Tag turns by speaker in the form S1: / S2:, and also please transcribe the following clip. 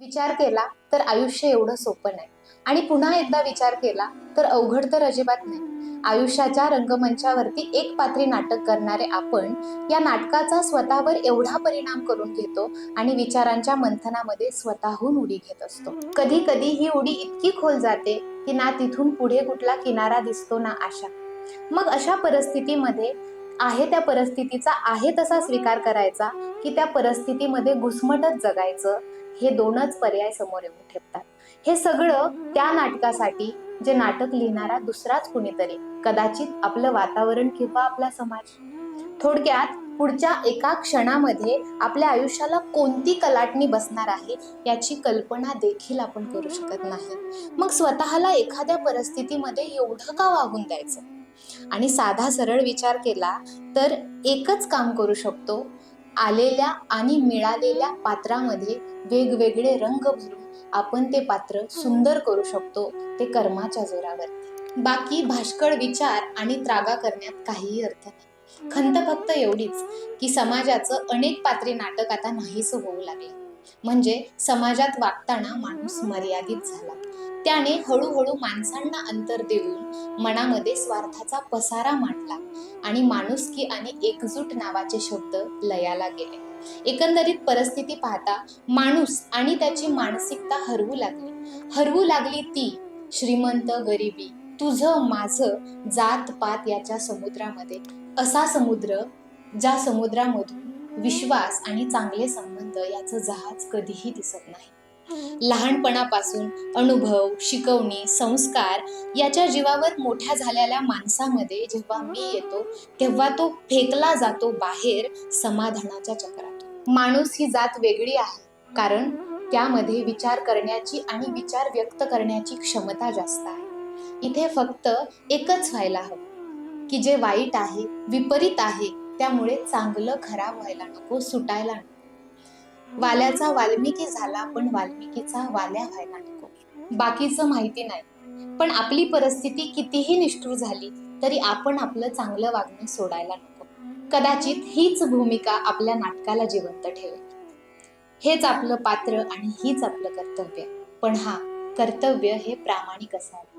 S1: विचार केला तर आयुष्य एवढं सोपं नाही. आणि पुन्हा एकदा विचार केला तर अवघड तर अजिबात नाही. आयुष्याच्या रंगमंचावरती एक पात्री नाटक करणारे आपण या नाटकाचा स्वतःवर एवढा परिणाम करून घेतो आणि विचारांच्या मंथनामध्ये स्वतःहून उडी घेत असतो. कधी कधी ही उडी इतकी खोल जाते की ना तिथून पुढे कुठला किनारा दिसतो ना आशा. मग अशा परिस्थितीमध्ये आहे त्या परिस्थितीचा आहे तसा स्वीकार करायचा की त्या परिस्थितीमध्ये घुसमटत जगायचं हे दोनच पर्याय समोर येऊन ठेवतात हे सगळं त्या नाटकासाठी जे नाटक लिहिणारा दुसराच कुणीतरी कदाचित आपलं वातावरण किंवा आपला समाज. थोडक्यात पुढच्या एका क्षणामध्ये आपल्या आयुष्याला कोणती कलाटणी बसणार आहे याची कल्पना देखील आपण करू शकत नाही. मग स्वतःला एखाद्या परिस्थितीमध्ये एवढं का वागून द्यायचं? आणि साधा सरळ विचार केला तर एकच काम करू शकतो आलेल्या आणि मिळालेल्या पात्रामध्ये वेगवेगळे रंग भरून आपण ते पात्र सुंदर करू शकतो ते कर्माच्या जोरावरती बाकी भाष्कळ विचार आणि त्रागा करण्यात काहीही अर्थ नाही. खंत फक्त एवढीच की समाजाचं अनेक पात्री नाटक आता नाहीस होऊ लागले. म्हणजे समाजात वागताना माणूस मर्यादित झाला. त्याने हळूहळू माणसांना अंतर देऊन मनामध्ये स्वार्थाचा पसारा मांडला आणि माणुसकी आणि एकजूट नावाचे शब्द लयाला गेले. एकंदरीत परिस्थिती पाहता माणूस आणि त्याची मानसिकता हरवू लागली. हरवू लागली ती श्रीमंत गरिबी तुझं माझं जात पात याच्या समुद्रामध्ये. असा समुद्र ज्या समुद्रामधून विश्वास आणि चांगले संबंध याचं जहाज कधीही दिसत नाही. लहानपणापासून अनुभव शिकवणी संस्कार याच्या जीवावर मोठ्या झालेल्या माणसामध्ये जेव्हा मी येतो तेव्हा तो फेकला जातो बाहेर समाधानाच्या चक्रात. माणूस ही जात वेगळी आहे कारण त्यामध्ये विचार करण्याची आणि विचार व्यक्त करण्याची क्षमता जास्त आहे. इथे फक्त एकच व्हायला हवं की जे वाईट आहे विपरीत आहे त्यामुळे चांगलं खराब व्हायला नको सुटायला नको. वाल्याचा वाल्मिकी झाला पण वाल्मिकीचा वाल्या व्हायला नको. बाकीचं माहिती नाही. पण आपली परिस्थिती कितीही निष्ठूर झाली तरी आपण आपलं चांगलं वागणं सोडायला नको. कदाचित हीच भूमिका आपल्या नाटकाला जिवंत ठेवेल. हेच आपलं पात्र आणि हीच आपलं कर्तव्य. पण हा कर्तव्य हे प्रामाणिक असावं.